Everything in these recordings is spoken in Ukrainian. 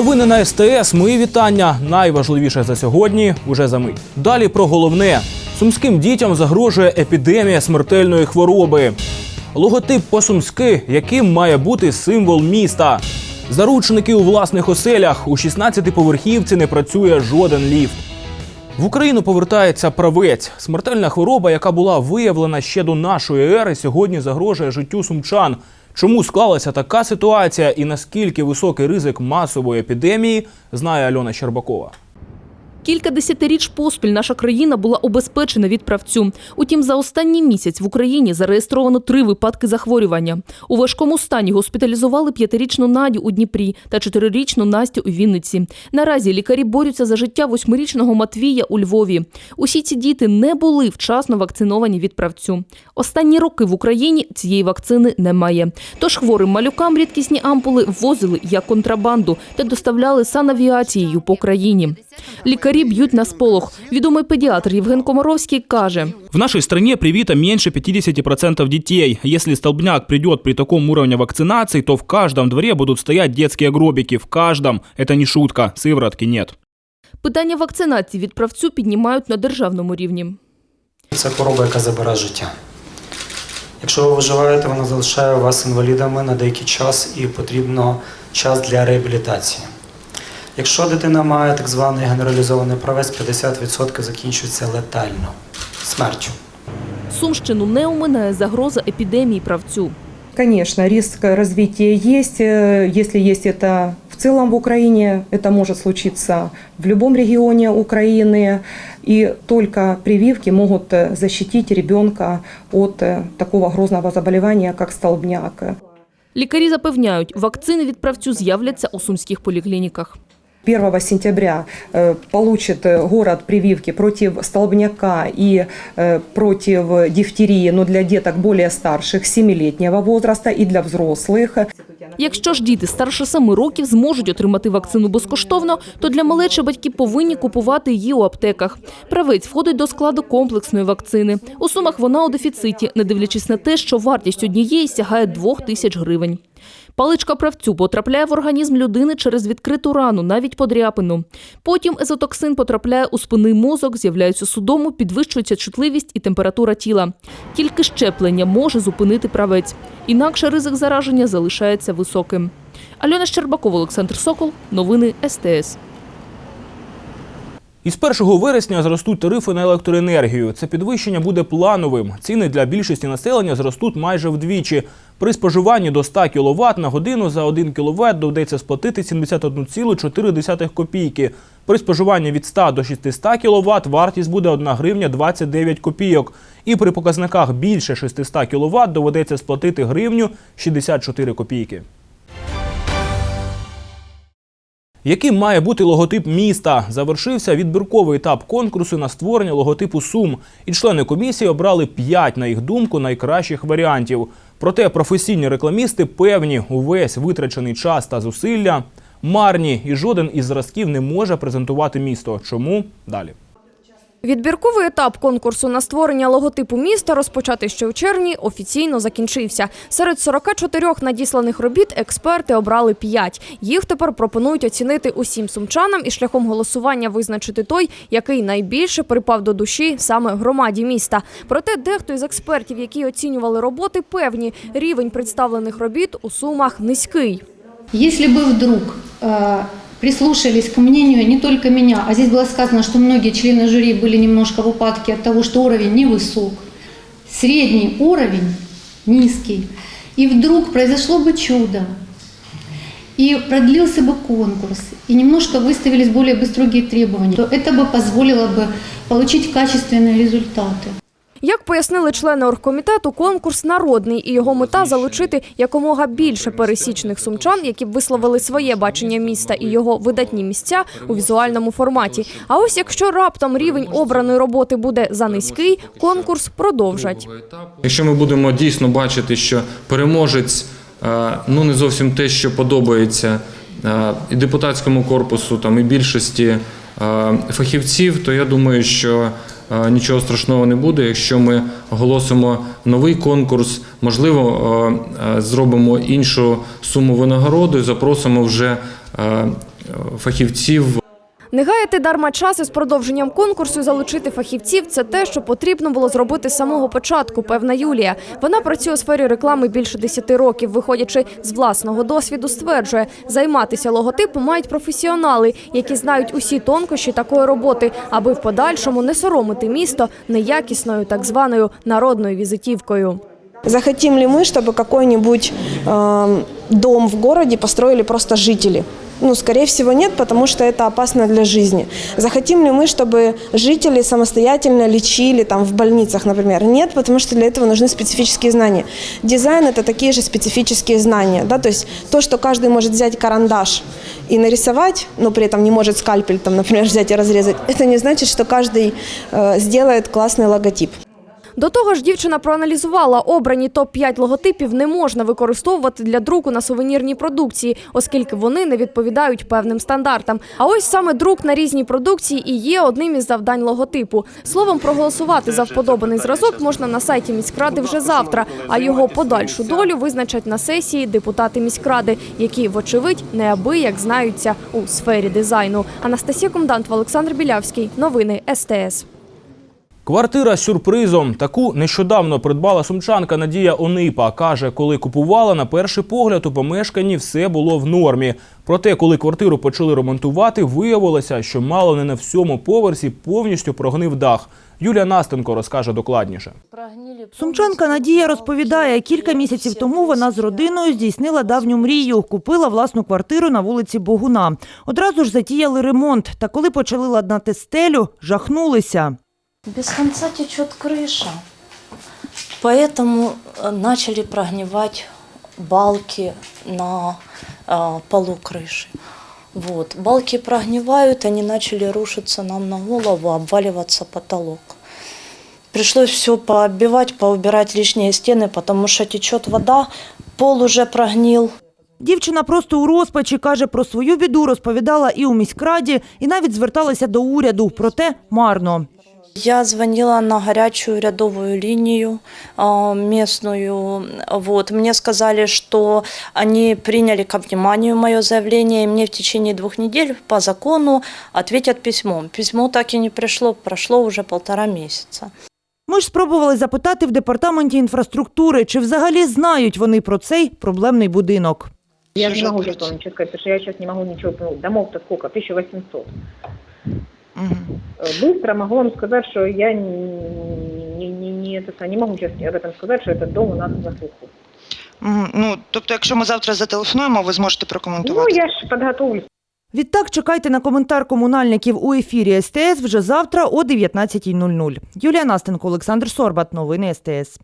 Новини на СТС. Мої вітання. Найважливіше за сьогодні уже за мить. Далі про головне: сумським дітям загрожує епідемія смертельної хвороби. Логотип по-сумськи, яким має бути символ міста. Заручники у власних оселях. У 16-поверхівці не працює жоден ліфт. В Україну повертається правець. Смертельна хвороба, яка була виявлена ще до нашої ери, сьогодні загрожує життю сумчан. Чому склалася така ситуація і наскільки високий ризик масової епідемії, знає Альона Щербакова. Кілька десятиріч поспіль наша країна була обезпечена від правцю. Утім, за останній місяць в Україні зареєстровано три випадки захворювання. У важкому стані госпіталізували п'ятирічну Надю у Дніпрі та чотирирічну Настю у Вінниці. Наразі лікарі борються за життя восьмирічного Матвія у Львові. Усі ці діти не були вчасно вакциновані від правцю. Останні роки в Україні цієї вакцини немає. Тож хворим малюкам рідкісні ампули ввозили як контрабанду та доставляли санавіацією по країні. Лікарі б'ють на сполох. Відомий педіатр Євген Комаровський каже: В нашей стране привито меньше 50% детей. Если столбняк придет при таком уровне вакцинации, то в каждом дворе будут стоять детские гробики. В каждом. Это не шутка. Сыворотки нет. питання вакцинації від правцю піднімають на державному рівні. Це хвороба, яка забирає життя. Якщо ви виживаєте, вона залишає вас інвалідами на деякий час і потрібно час для реабілітації. Якщо дитина має так званий генералізований правець, 50% закінчується летально смертю. Сумщину не оминає загроза епідемії правцю. Конечно, риск развития есть. Э, Если есть это в целом в Украине, это может случиться в любом регионе Украины. И только прививки могут э, защитить ребенка от э, такого грозного заболевания, как столбняк. Лікарі запевняють, вакцини від правцю з'являться у сумських поліклініках. 1 сентября э, получит э, город прививки против столбняка и э, против дифтерии, но для деток более старших, 7-летнего возраста и для взрослых. Якщо ж діти старше 7 років зможуть отримати вакцину безкоштовно, то для малечі батьки повинні купувати її у аптеках. Правець входить до складу комплексної вакцини. У сумах вона у дефіциті, не дивлячись на те, що вартість однієї сягає 2 тисяч гривень. Паличка правцю потрапляє в організм людини через відкриту рану, навіть подряпину. Потім езотоксин потрапляє у спинний мозок, з'являється судому, підвищується чутливість і температура тіла. Тільки щеплення може зупинити правець. Інакше ризик зараження залишається високим. Альона Щербакова, Олександр Сокол. Новини СТС. Із 1 вересня зростуть тарифи на електроенергію. Це підвищення буде плановим. Ціни для більшості населення зростуть майже вдвічі. При споживанні до 100 кВт на годину за 1 кВт доведеться сплатити 71,4 копійки. При споживанні від 100 до 600 кВт вартість буде 1 гривня 29 копійок. І при показниках більше 600 кВт доведеться сплатити гривню 64 копійки. Яким має бути логотип міста? Завершився відбірковий етап конкурсу на створення логотипу Сум. І члени комісії обрали п'ять, на їх думку, найкращих варіантів. Проте професійні рекламісти певні, увесь витрачений час та зусилля марні, і жоден із зразків не може презентувати місто. Чому далі? Відбірковий етап конкурсу на створення логотипу міста, розпочатий ще у червні, офіційно закінчився. Серед 44 надісланих робіт експерти обрали 5. Їх тепер пропонують оцінити усім сумчанам і шляхом голосування визначити той, який найбільше припав до душі саме громаді міста. Проте дехто із експертів, які оцінювали роботи, певні рівень представлених робіт у сумах низький. Если бы вдруг э, прислушались к мнению не только меня, а здесь было сказано, что многие члены жюри были немножко в упадке от того, что уровень невысок, средний уровень низкий, и вдруг произошло бы чудо, и продлился бы конкурс, и немножко выставились более бы строгие требования, то это бы позволило бы получить качественные результаты. Як пояснили члени оргкомітету, конкурс народний і його мета залучити якомога більше пересічних сумчан, які б висловили своє бачення міста і його видатні місця у візуальному форматі. А ось якщо раптом рівень обраної роботи буде за низький, конкурс продовжать. Якщо ми будемо дійсно бачити, що переможець е, ну не зовсім те, що подобається е, і депутатському корпусу, там і більшості е, фахівців, то я думаю, що нічого страшного не буде. Якщо ми оголосимо новий конкурс, можливо, е, е, зробимо іншу суму винагороди, запросимо вже е, фахівців Не гаяти дарма час із продовженням конкурсу і залучити фахівців це те, що потрібно було зробити з самого початку. Певна Юлія. Вона працює у сфері реклами більше 10 років. Виходячи з власного досвіду, стверджує, займатися логотипом мають професіонали, які знають усі тонкощі такої роботи, аби в подальшому не соромити місто неякісною так званою народною візитівкою. Захотим ли мы, чтобы какой-нибудь эм, дом в городе построили просто жители? Ну, скорее всего, нет, потому что это опасно для жизни. Захотим ли мы, чтобы жители самостоятельно лечили там в больницах, например? Нет, потому что для этого нужны специфические знания. Дизайн – это такие же специфические знания. Да? То есть то, что каждый может взять карандаш и нарисовать, но при этом не может скальпель, там, например, взять и разрезать, это не значит, что каждый э, сделает классный логотип. До того ж, дівчина проаналізувала обрані топ-5 логотипів не можна використовувати для друку на сувенірній продукції, оскільки вони не відповідають певним стандартам. А ось саме друк на різній продукції і є одним із завдань логотипу. Словом, проголосувати за вподобаний зразок можна на сайті міськради вже завтра. А його подальшу долю визначать на сесії депутати міськради, які, вочевидь, неабияк знаються у сфері дизайну. Анастасія Комдант, Олександр Білявський. Новини СТС. Квартира з сюрпризом. Таку нещодавно придбала сумчанка Надія Онипа. Каже, коли купувала, на перший погляд у помешканні все було в нормі. Проте, коли квартиру почали ремонтувати, виявилося, що мало не на всьому поверсі повністю прогнив дах. Юлія Настенко розкаже докладніше. Сумчанка Надія розповідає, кілька місяців тому вона з родиною здійснила давню мрію. Купила власну квартиру на вулиці Богуна. Одразу ж затіяли ремонт. Та коли почали ладнати стелю, жахнулися. Без конца течет крыша. Поэтому э, начали прогнивать балки на э, полу крыши. Вот. Балки прогнивают, они начали рушиться нам на голову, обваливаться потолок. Пришлось все пооббивать, поубирать лишние стены, потому что течет вода, пол уже прогнил. Дівчина просто у розпачі каже про свою біду, розповідала і у міськраді, і навіть зверталася до уряду. Проте марно. Я звонила на горячую рядовую линию местную. Вот. Мне сказали, что они приняли ко вниманию мое заявление, и мне в течение двух недель по закону ответят письмом. Письмо так и не пришло, прошло уже полтора месяца. Ми ж спробували запитати в департаменті інфраструктури, чи взагалі знають вони про цей проблемний будинок. Я не могу вам сказать, потому что я сейчас не могу ничего понять. Домов-то сколько? 1800. Э, Быстро могу вам сказать, что я не, не, не, не, это, самое, не могу сейчас об этом сказать, что этот дом у нас на слуху. Ну, тобто, якщо ми завтра зателефонуємо, ви зможете Ну, прокоментувати. я ж подготовлюсь. Відтак чекайте на коментар комунальників у ефірі СТС вже завтра о 19.00. Юлія Настенко, Олександр Сорбат. Новини СТС.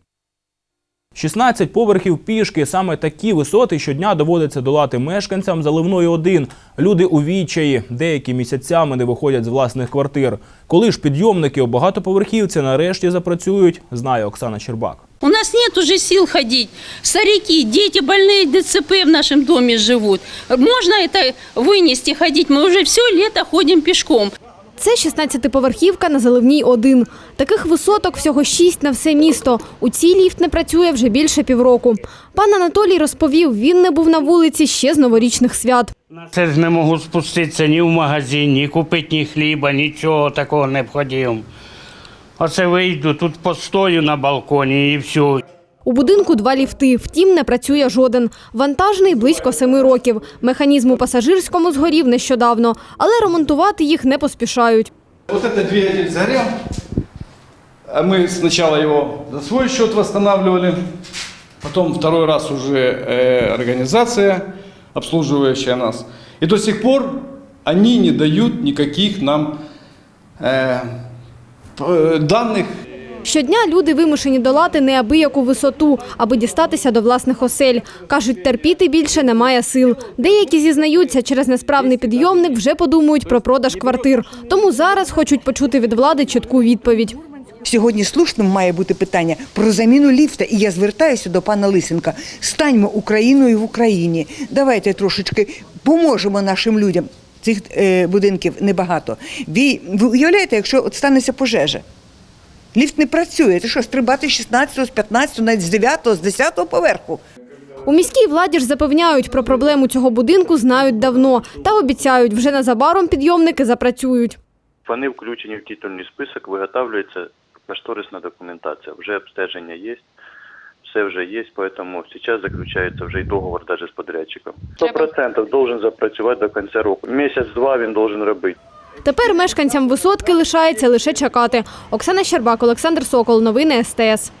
16 поверхів пішки. Саме такі висоти щодня доводиться долати мешканцям заливної 1. Люди у відчаї, деякі місяцями не виходять з власних квартир. Коли ж підйомники у багатоповерхівці нарешті запрацюють, знає Оксана Щербак. У нас нет уже сил ходить. Старики, дети больные ДЦП в нашем доме живут. Можно это вынести, ходить? Мы уже все лето ходим пешком. Це 16-поверхівка на Заливній 1. Таких висоток всього 6 на все місто. У цій ліфт не працює вже більше півроку. Пан Анатолій розповів, він не був на вулиці ще з новорічних свят. Це ж не можу спуститися ні в магазин, ні купити ні хліба, нічого такого необхідного. Оце вийду, тут постою на балконі і все. У будинку два ліфти, втім не працює жоден. Вантажний близько семи років. Механізм у пасажирському згорів нещодавно, але ремонтувати їх не поспішають. Вот этот двигатель сгорел. А Мы сначала его за свой счет восстанавливали, потом второй раз уже э, организация, обслуживающая нас. И до сих пор они не дают никаких нам э, п- данных Щодня люди вимушені долати неабияку висоту, аби дістатися до власних осель. Кажуть, терпіти більше немає сил. Деякі зізнаються, через несправний підйомник вже подумають про продаж квартир. Тому зараз хочуть почути від влади чітку відповідь. Сьогодні слушним має бути питання про заміну ліфта, і я звертаюся до пана Лисенка. Станьмо Україною в Україні. Давайте трошечки поможемо нашим людям. Цих е, будинків небагато. Ви, уявляєте, якщо от станеться пожежа? Ліфт не працює. Це що, стрибати з 16, з 15, навіть з 9, з 10 поверху? У міській владі ж запевняють, про проблему цього будинку знають давно та обіцяють, вже незабаром підйомники запрацюють. Вони включені в титульний список, виготовлюється кошторисна документація. Вже обстеження є, все вже є, тому зараз заключається вже й договор навіть з подрядчиком. 100% должен запрацювати до кінця року. Місяць-два він должен робити. Тепер мешканцям висотки лишається лише чекати. Оксана Щербак, Олександр Сокол. Новини СТС.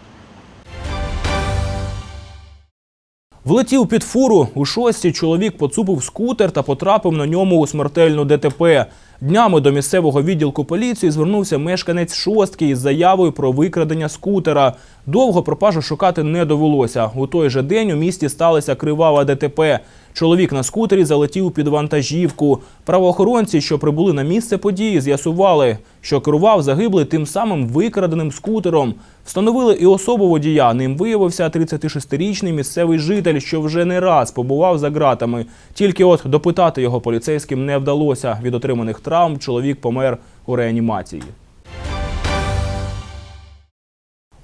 Влетів під фуру. У шостій чоловік поцупив скутер та потрапив на ньому у смертельну ДТП. Днями до місцевого відділку поліції звернувся мешканець шостки із заявою про викрадення скутера. Довго пропажу шукати не довелося. У той же день у місті сталося кривава ДТП. Чоловік на скутері залетів під вантажівку. Правоохоронці, що прибули на місце події, з'ясували, що керував загиблий тим самим викраденим скутером. Встановили і особу водія. Ним виявився 36-річний місцевий житель, що вже не раз побував за ґратами. Тільки от допитати його поліцейським не вдалося. Від отриманих травм чоловік помер у реанімації.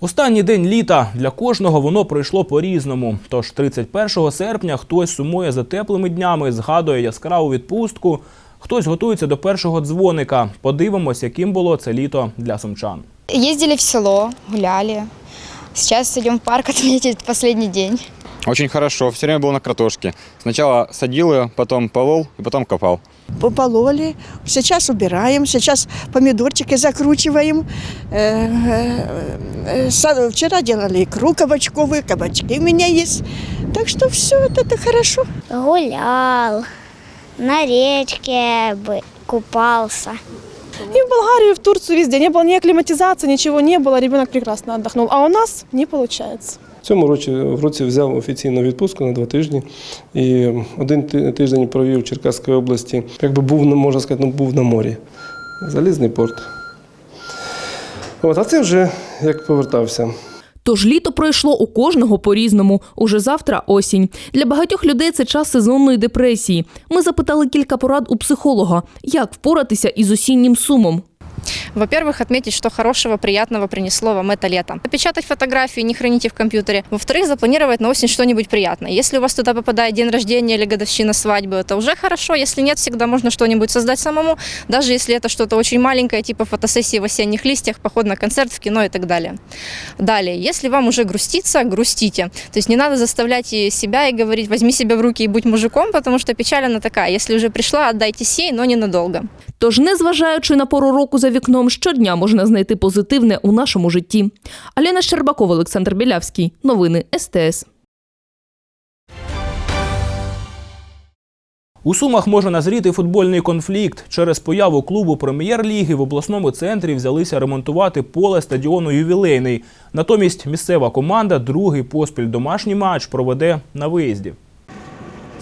Останній день літа для кожного воно пройшло по-різному. Тож 31 серпня хтось сумує за теплими днями, згадує яскраву відпустку, хтось готується до першого дзвоника. Подивимось, яким було це літо для сумчан. Ездили в село, гуляли. Сейчас идем в парк отметить последний день. Очень хорошо, все время был на картошке. Сначала садил ее, потом полол и потом копал. Попололи, сейчас убираем, сейчас помидорчики закручиваем. Э, э, э, са- Вчера делали икру кабачковую, кабачки у меня есть. Так что все это хорошо. Гулял, на речке бы купался. И в Болгарию, и в Турцию, везде. Не было ни акклиматизации, ничего не было. Ребенок прекрасно отдохнул. А у нас не получается. Цьому році, в році взяв офіційну відпустку на два тижні і один тиждень провів в Черкаській області. Якби був, ну, можна сказати, ну, був на морі. Залізний порт. От, а це вже як повертався. Тож літо пройшло у кожного по-різному. Уже завтра осінь. Для багатьох людей це час сезонної депресії. Ми запитали кілька порад у психолога, як впоратися із осіннім сумом. Во-первых, отметить, что хорошего, приятного принесло вам это лето. Напечатать фотографии, не храните в компьютере. Во-вторых, запланировать на осень что-нибудь приятное. Если у вас туда попадает день рождения или годовщина свадьбы, это уже хорошо. Если нет, всегда можно что-нибудь создать самому, даже если это что-то очень маленькое, типа фотосессии в осенних листьях, поход на концерт, в кино и так далее. Далее, если вам уже груститься, грустите. То есть не надо заставлять себя и говорить, возьми себя в руки и будь мужиком, потому что печаль она такая. Если уже пришла, отдайте сей, но ненадолго. Тож, незважаючи на пору року за вікном, щодня можна знайти позитивне у нашому житті. Аліна Щербакова, Олександр Білявський. Новини СТС. У Сумах може назріти футбольний конфлікт. Через появу клубу прем'єр-ліги в обласному центрі взялися ремонтувати поле стадіону Ювілейний. Натомість місцева команда другий поспіль домашній матч проведе на виїзді.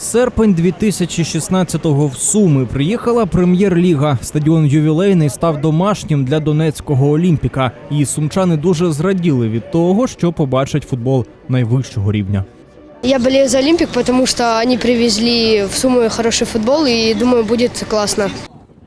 Серпень 2016-го в Суми приїхала прем'єр-ліга. Стадіон ювілейний став домашнім для донецького Олімпіка. І сумчани дуже зраділи від того, що побачать футбол найвищого рівня. Я болею за Олимпик, потому что они привезли в Сумы хороший футбол, и думаю, будет классно.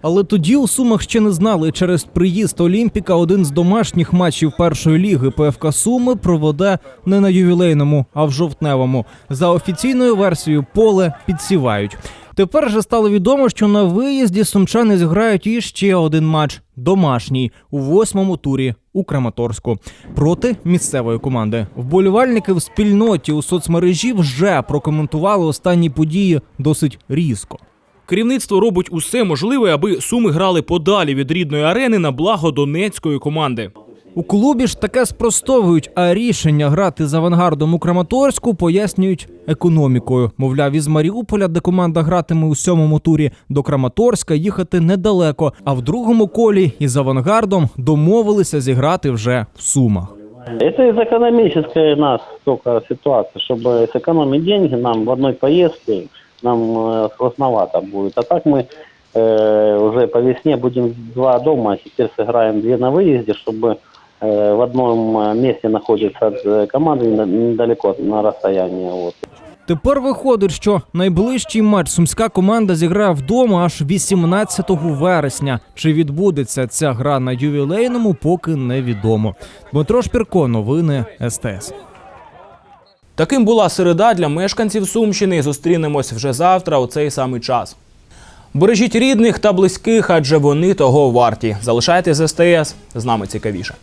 Але тоді у Сумах ще не знали. Через приїзд Олімпіка один з домашніх матчів першої ліги ПФК Суми проведе не на ювілейному, а в жовтневому. За офіційною версією поле підсівають. Тепер же стало відомо, що на виїзді сумчани зіграють іще один матч домашній у восьмому турі у Краматорську проти місцевої команди. Вболівальники в спільноті у соцмережі вже прокоментували останні події досить різко. Керівництво робить усе можливе, аби суми грали подалі від рідної арени на благо донецької команди. У клубі ж таке спростовують, а рішення грати з авангардом у Краматорську пояснюють економікою. Мовляв, із Маріуполя, де команда гратиме у сьомому турі, до Краматорська їхати недалеко. А в другому колі із авангардом домовилися зіграти вже в Сумах. Это из экономической нас только ситуация, чтобы сэкономить деньги нам в одной поездке, нам э, сложновато будет. А так мы э, уже по весне будем два дома, а теперь сыграем две на выезде, чтобы э, в одном э, месте находится от э, команды не- недалеко на расстоянии. Вот. Тепер виходить, що найближчий матч сумська команда зіграє вдома аж 18 вересня. Чи відбудеться ця гра на ювілейному, поки невідомо. Дмитро Шпірко, новини СТС. Таким була середа для мешканців Сумщини. Зустрінемось вже завтра у цей самий час. Бережіть рідних та близьких, адже вони того варті. Залишайтесь з СТС. З нами цікавіше.